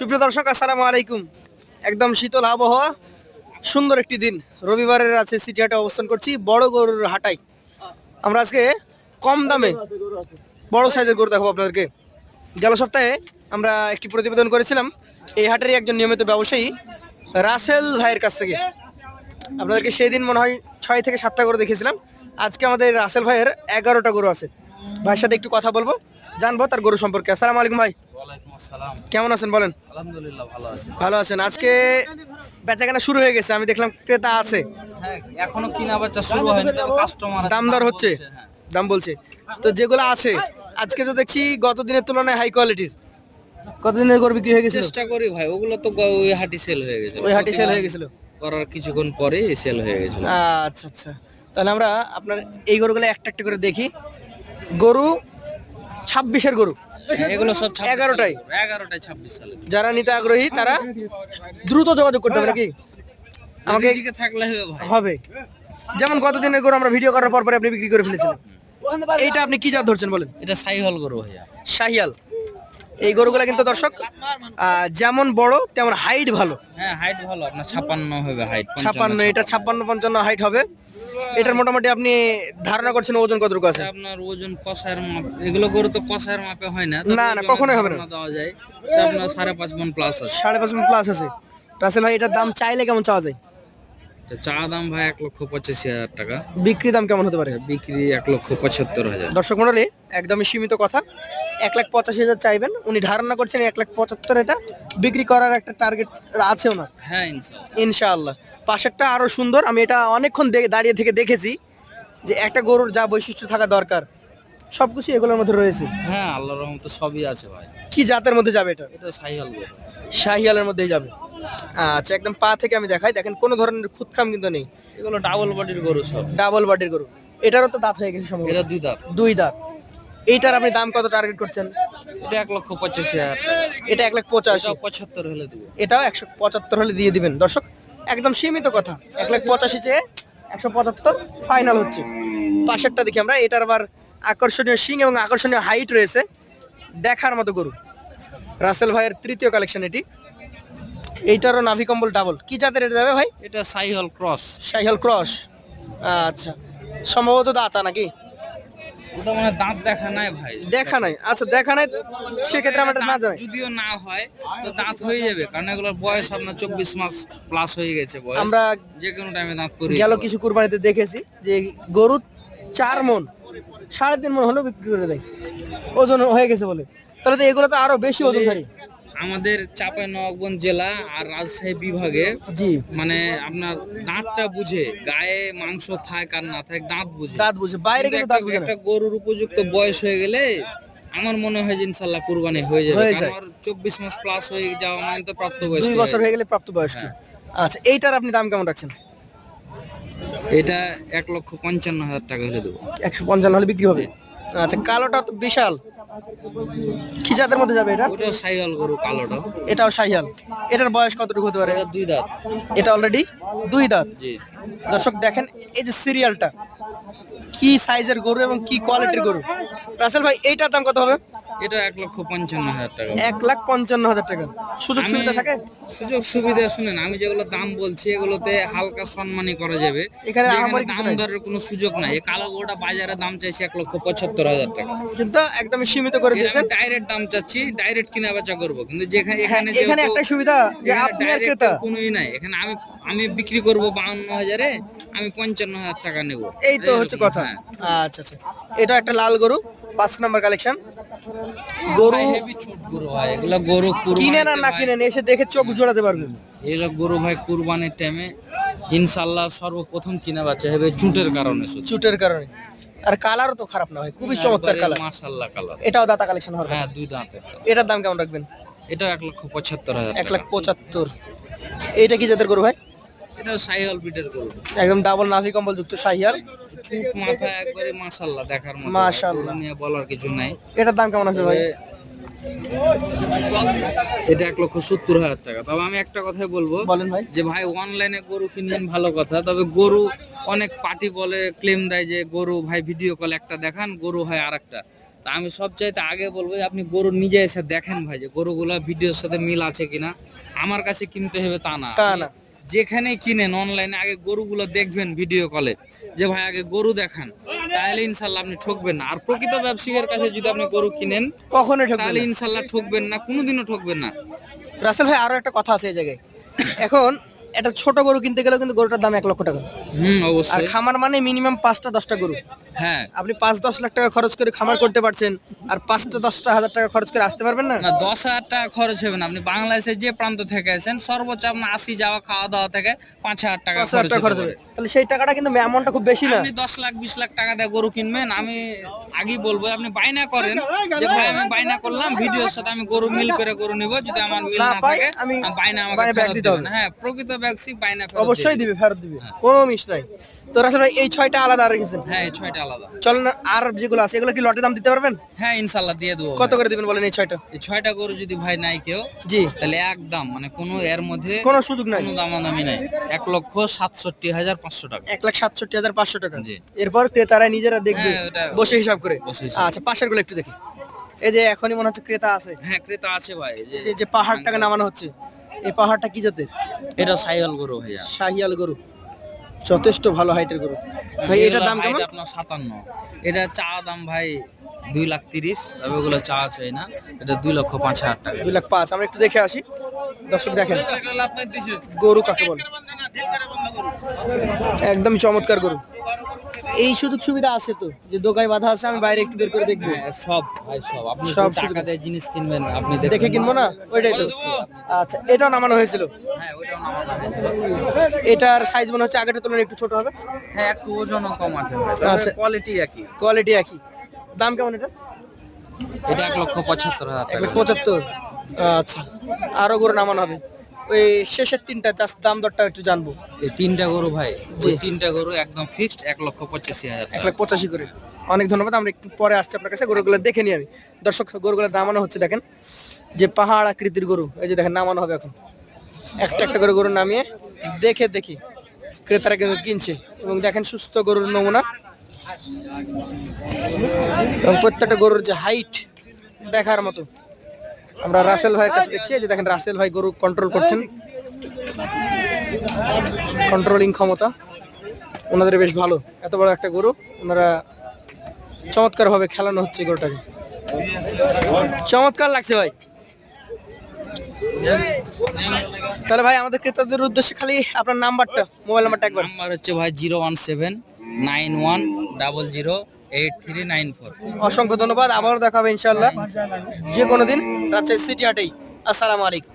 সুপ্রিয় দর্শক, আসসালামু আলাইকুম। একদম শীতল আবহাওয়া, সুন্দর একটি দিন। রবিবারের আছে সিটি হাটে অবস্থান করছি, বড় গরুর হাটাই। আমরা আজকে কম দামে বড় সাইজের গরু দেখাবো আপনাদেরকে। গেল সপ্তাহে আমরা একটি প্রতিবেদন করেছিলাম, এই হাটেরই একজন নিয়মিত ব্যবসায়ী রাসেল ভাইয়ের কাছ থেকে। আপনাদেরকে সেই দিন মনে হয় ছয় থেকে সাতটা গরু দেখেছিলাম আজকে আমাদের রাসেল ভাইয়ের এগারোটা গরু আছে। ভাইয়ের সাথে একটু কথা বলব, জানব তার গরু সম্পর্কে। আসসালামু আলাইকুম ভাই। কেমন আছেন বলেন? আলহামদুলিল্লাহ ভালো আছি। ভালো আছেন। আজকে বেচাকেনা শুরু হয়ে গেছে আমি দেখলাম ক্রেতা আছে। হ্যাঁ এখনও কিনা বাচ্চা শুরু হয়নি কাস্টমার দাম দর হচ্ছে দাম বলছে। তো যেগুলো আছে আজকে তো দেখছি গত দিনের তুলনায় হাই কোয়ালিটির কত দিনের গরু বিক্রি হয়ে গেছিল? চেষ্টা করি ভাই ওগুলো তো ওই হাটি সেল হয়ে গেছে ওই হাটে সেল হয়ে গেছিল? করার কিছুক্ষণ পরে সেল হয়ে গেছিল। আচ্ছা আচ্ছা। তাহলে আমরা আপনার এই গরুগুলো একটা একটা করে দেখি। গরু ছাব্বিশের গরু। হ্যাঁ, এগুলো সব এগারোটাই? সালের। এগারোটাই ছাব্বিশ সালে যারা নিতে আগ্রহী তারা দ্রুত যোগাযোগ করতে হবে নাকি? আমাকে থাকলে হবে যেমন কতদিন গরু আমরা ভিডিও করার পর পরে আপনি বিক্রি করে ফেলেছিলেন। এইটা আপনি কি জাত ধরছেন বলেন? এটা সাইহল গরু ভাইয়া। শাহিয়াল এই গরুগুলা কিন্তু দর্শক যেমন বড় তেমন হাইট ভালো। হ্যাঁ হাইট ভালো। আপনার ছাপান্ন হবে হাইট ছাপ্পান্ন এটা ছাপ্পান্ন পঞ্চান্ন হাইট হবে। এটার মোটামুটি আপনি ধারণা করছেন ওজন কতটুকু আছে? আপনার ওজন মাপ এগুলো গরু তো মাপে হয় না। না, না, কখনোই হবে না। দেওয়া যায়। আপনার সাড়ে পাঁচ মন প্লাস আছে। সাড়ে পাঁচ প্লাস আছে। রাসেল ভাই এটার দাম চাইলে কেমন চাওয়া যায়? চা দাম ভাই এক লক্ষ পঁচাশি হাজার টাকা। বিক্রি দাম কেমন হতে পারে? বিক্রি এক লক্ষ পঁচাত্তর হাজার। দর্শক মন্ডলী একদমই সীমিত কথা। এক লাখ পঁচাশি হাজার চাইবেন। উনি ধারণা করছেন এক লাখ পঁচাত্তর এটা বিক্রি করার একটা টার্গেট আছে ওনার হ্যাঁ ইনশাআল্লাহ পাশেরটা আরও সুন্দর। আমি এটা অনেকক্ষণ দাঁড়িয়ে থেকে দেখেছি যে একটা গরুর যা বৈশিষ্ট্য থাকা দরকার সবকিছু এগুলোর মধ্যে রয়েছে। হ্যাঁ আল্লাহ রহমতে সবই আছে ভাই। কি জাতের মধ্যে যাবে এটা? এটা গরু। শাহিয়ালের মধ্যেই যাবে। আচ্ছা একদম পা থেকে আমি দেখাই। দেখেন কোনো ধরনের খুদখাম কিন্তু নেই। এগুলো ডাবল বডির গরু সব। ডাবল বডির গরু। এটারও তো দাঁত হয়ে গেছে সম্ভবত। এটা দুই দাঁত। দুই দাঁত। এইটার আপনি দাম কত টার্গেট করছেন? এটা এক লক্ষ পঁচাশি হাজার। এটা এক লাখ পঁচাশি। পঁচাত্তর হলে দেবো। এটাও একশো পঁচাত্তর হলে দিয়ে দিবেন। দর্শক একদম সীমিত কথা। এক লাখ পঁচাশি চেয়ে একশো পঁচাত্তর ফাইনাল হচ্ছে। পাশেরটা দেখি আমরা। এটার আবার আকর্ষণীয় শিং এবং আকর্ষণীয় হাইট রয়েছে। দেখার মতো গরু। রাসেল ভাইয়ের তৃতীয় কালেকশন এটি। এইটারও নাভি কম্বল ডাবল কি জাতের এটা যাবে ভাই? এটা সাইহল ক্রস। Cycle cross. আচ্ছা। সম্ভবত দাঁতা নাকি? ওটা মানে দাঁত দেখা নাই ভাই। দেখা নাই। আচ্ছা দেখা নাই সেক্ষেত্রে আমরা না জানি যদিও না হয় তো দাঁত হয়ে যাবে কারণ এগুলোর বয়স আপনার চব্বিশ মাস প্লাস হয়ে গেছে বয়স। আমরা যে কোনো টাইমে দাঁত পরে গেল কিছু কুরবানিতে দেখেছি যে গরু চার মন সাড়ে তিন মন হলেও বিক্রি করে দেয়। ওজন হয়ে গেছে বলে। তাহলে তো এগুলো তো আরও বেশি ওজন ওজনধারী আমাদের চাপাই নবাবগঞ্জ জেলা আর রাজশাহী বিভাগে জি। মানে আপনার দাঁতটা বুঝে গায়ে মাংস থাক আর না থাক দাঁত বুঝে। দাঁত বুঝে বাইরে কিন্তু দাঁত বুঝে একটা গরুর উপযুক্ত বয়স হয়ে গেলে আমার মনে হয় যে ইনশাল্লাহ কুরবানি হয়ে যাবে। হয়ে যায়। ওর চব্বিশ মাস প্লাস হয়ে যাওয়া মানে তো প্রাপ্ত বয়স দুই বছর হয়ে গেলে প্রাপ্ত বয়স আচ্ছা এইটার আপনি দাম কেমন রাখছেন? এটা এক লক্ষ পঞ্চান্ন হাজার টাকা হলে দেবো। একশো পঞ্চান্ন হলে বিক্রি হবে? আচ্ছা কালোটা তো বিশাল। কি জাতের মধ্যে যাবে এটা? ওটাও সাইয়াল গরু কালোটা। এটাও সাইহাল এটার বয়স কতটুকু হতে পারে? এটা দুই দাঁত। এটা অলরেডি দুই দাঁত? জি। দর্শক দেখেন এই যে সিরিয়ালটা কি সাইজের গরু এবং কি কোয়ালিটির গরু? রাসেল ভাই এইটার দাম কত হবে? এটা এক লক্ষ পঞ্চান্ন হাজার টাকা। এক লাখ পঞ্চান্ন হাজার টাকা। সুযোগ সুবিধা থাকে? সুযোগ সুবিধা শুনেন আমি যেগুলো দাম বলছি এগুলোতে হালকা সম্মানই করা যাবে। এখানে দাম। দরের কোনো সুযোগ নাই। এই কালো গরুটা বাজারে দাম চাইছে এক লক্ষ পঁচাত্তর হাজার টাকা। কিন্তু একদমই সীমিত করে দিয়েছেন। ডাইরেক্ট দাম চাচ্ছি ডাইরেক্ট কিনা বেচা করব। কিন্তু যেখানে হ্যাঁ, এখানে এখানে একটা সুবিধা যে আপনি ক্রেতা। কোনোই নাই। এখানে আমি আমি বিক্রি করব বাউন্ন হাজারে আমি পঞ্চান্ন হাজার টাকা নেব। এই তো হচ্ছে কথা। আচ্ছা আচ্ছা। এটা একটা লাল গরু। পাঁচ নাম্বার কালেকশন গরু হেভি ছুট গরু ভাই। এগুলো গরু কিনেন আর না ভাই- কিনেন এসে দেখে চোখ জোড়াতে পারবেন এগুলো গরু ভাই কুরবানির টাইমে ইনশাল্লাহ সর্বপ্রথম কিনা বাচ্চা হবে চুটের কারণে চুটের কারণে। আর কালারও তো খারাপ না হয় খুবই চমৎকার কালার মাশাল্লাহ কালার এটাও দাতা কালেকশন হবে। হ্যাঁ দুই দাঁতের এটার দাম কেমন রাখবেন? এটা এক লক্ষ পঁচাত্তর হাজার এক লাখ পঁচাত্তর। এইটা কি জাতের গরু ভাই? এটাও সাইহল বিটের গরু। একদম ডাবল নাভি কম্বল যুক্ত শাহিয়াল চুপ মাথা একবারে মাশাল্লাহ দেখার মতো। মাশাআল্লাহ। নিয়ে বলার কিছু নাই। এটার দাম কেমন আছে ভাই? এটা এক লক্ষ সত্তর হাজার টাকা। তবে আমি একটা কথাই বলব বলেন ভাই। যে ভাই অনলাইনে গরু কিনবেন ভালো কথা। তবে গরু অনেক পার্টি বলে ক্লেম দেয় যে গরু ভাই ভিডিও কল একটা দেখান গরু হয় আর একটা তা আমি সবচাইতে আগে বলব যে আপনি গরু নিজে এসে দেখেন ভাই যে গরুগুলা ভিডিওর সাথে মিল আছে কিনা। আমার কাছে কিনতে হবে তা না। তা না। যেখানে কিনেন অনলাইনে আগে গরুগুলো দেখবেন ভিডিও কলে যে ভাই আগে গরু দেখান তাহলে ইনশাল্লাহ আপনি ঠকবেন না। আর প্রকৃত ব্যবসায়ীর কাছে যদি আপনি গরু কিনেন ঠকবে তাহলে ইনশাল্লাহ ঠকবেন না কোনোদিনও ঠকবেন না। রাসেল ভাই আরও একটা কথা আছে এই জায়গায়। এখন একটা ছোট গরু কিনতে গেলেও কিন্তু গরুটার দাম এক লক্ষ টাকা। হুম আর অবশ্যই খামার মানে মিনিমাম পাঁচটা দশটা গরু। হ্যাঁ। আপনি পাঁচ দশ লাখ টাকা খরচ করে খামার করতে পারছেন আর পাঁচটা দশটা হাজার টাকা খরচ করে আসতে পারবেন না? না দশ হাজার টাকা খরচ হবে না। আপনি বাংলাদেশের যে প্রান্ত থেকে আছেন সর্বোচ্চ আপনার আসি যাওয়া খাওয়া দাওয়া থেকে পাঁচ হাজার টাকা খরচ টাকা খরচ হবে। তাহলে সেই টাকাটা কিন্তু অ্যামাউন্টটা খুব বেশি না। আপনি দশ লাখ বিশ লাখ টাকা দিয়ে গরু কিনবেন আমি আগেই বলব আপনি বাইনা করেন। যে ভাই আমি বাইনা করলাম ভিডিওর সাথে আমি গরু মিল করে গরু নিব যদি আমার মিল না থাকে আমি বাইনা আমাকে ফেরত দিতে দিবেন। হবে। হ্যাঁ প্রকৃত ব্যবসায়ী বাইনা অবশ্যই দিবে। দিবে। ফেরত দিবে। কোনো মিস নাই। তো রাসেল ভাই এই ছয়টা আলাদা রেখেছেন। হ্যাঁ এই ছয়টা আলাদা। চলেন আর যেগুলো আছে এগুলো কি লটে দাম দিতে পারবেন? হ্যাঁ ইনশাল্লাহ দিয়ে দেবো কত করে দিবেন বলেন এই ছয়টা? এই ছয়টা গরু যদি ভাই নাই কেউ জি। তাহলে একদম মানে কোনো এর মধ্যে কোনো সুযোগ নাই। কোনো দামাদামি নাই। এক লক্ষ সাতষট্টি হাজার পাঁচশো টাকা। এক লাখ সাতষট্টি হাজার পাঁচশো টাকা। জি। এরপর ক্রেতারা নিজেরা দেখবে হ্যাঁ, বসে হিসাব করে। আচ্ছা পাশেরগুলো একটু দেখি। এই যে এখনই মনে হচ্ছে ক্রেতা আছে। হ্যাঁ ক্রেতা আছে ভাই এই যে পাহাড়টাকে নামানো হচ্ছে। এই পাহাড়টা কি জাতের? এটা সাইহল গরু ভাইয়া। শাহিয়াল গরু। যথেষ্ট ভালো হাইটের গরু। ভাই এটার দাম কেমন? আপনার সাতান্ন। এটা চা দাম ভাই দুই লাখ তিরিশ তবে ওগুলো চা চাই না। এটা দুই লক্ষ পাঁচ হাজার টাকা। দুই লাখ পাঁচ আমরা একটু দেখে আসি। দর্শক দেখেন গরু কাকে বলে? একদম চমৎকার গরু। এই সুযোগ সুবিধা আছে তো? যে দোকায় বাধা আছে আমি বাইরে একটু বের করে দেখব। হ্যাঁ, সব ভাই সব। আপনি সব টাকা। দিয়ে জিনিস কিনবেন আপনি দেখে কিনবো না? ওইটাই তো। আচ্ছা এটাও নামানো হয়েছিল? হ্যাঁ ওইটাও নামানো হয়েছে। এটার সাইজ মনে হচ্ছে আগের তুলনায় একটু ছোট হবে? হ্যাঁ একটু ওজনও কম আছে আচ্ছা। কোয়ালিটি একই। কোয়ালিটি একই। দাম কেমন এটা? এটা এক লক্ষ পঁচাত্তর হাজার পঁচাত্তর। আচ্ছা। আরও গরু নামানো হবে। ওই শেষের তিনটা জাস্ট দাম দরটা একটু জানব। এই তিনটা গরু ভাই। ওই তিনটা গরু একদম ফিক্সড এক লক্ষ পঁচাশি হাজার এক লাখ পঁচাশি করে। অনেক ধন্যবাদ আমরা একটু পরে আসছি আপনার কাছে গরুগুলো দেখে নিই আমি। দর্শক গরুগুলো নামানো হচ্ছে দেখেন। যে পাহাড় আকৃতির গরু এই যে দেখেন নামানো হবে এখন। একটা একটা করে গরু নামিয়ে দেখে দেখি। ক্রেতারা কিন্তু কিনছে এবং দেখেন সুস্থ গরুর নমুনা। এবং প্রত্যেকটা গরুর যে হাইট দেখার মতো। আমরা রাসেল ভাইয়ের কাছে দেখছি যে দেখেন রাসেল ভাই গরু কন্ট্রোল করছেন। কন্ট্রোলিং ক্ষমতা। ওনাদের বেশ ভালো, এত বড় একটা গরু। ওনারা চমৎকার ভাবে খেলানো হচ্ছে গরুটাকে। চমৎকার লাগছে ভাই। তাহলে ভাই, আমাদের ক্রেতাদের উদ্দেশ্যে খালি আপনার নাম্বারটা, মোবাইল নাম্বারটা একবার। নাম্বার হচ্ছে ভাই zero one seven nine one double zero eight three nine four অসংখ্য ধন্যবাদ, আবারও দেখা হবে ইনশাল্লাহ যে কোনো দিন রাজশাহী সিটি হাটেই আসসালামু আলাইকুম।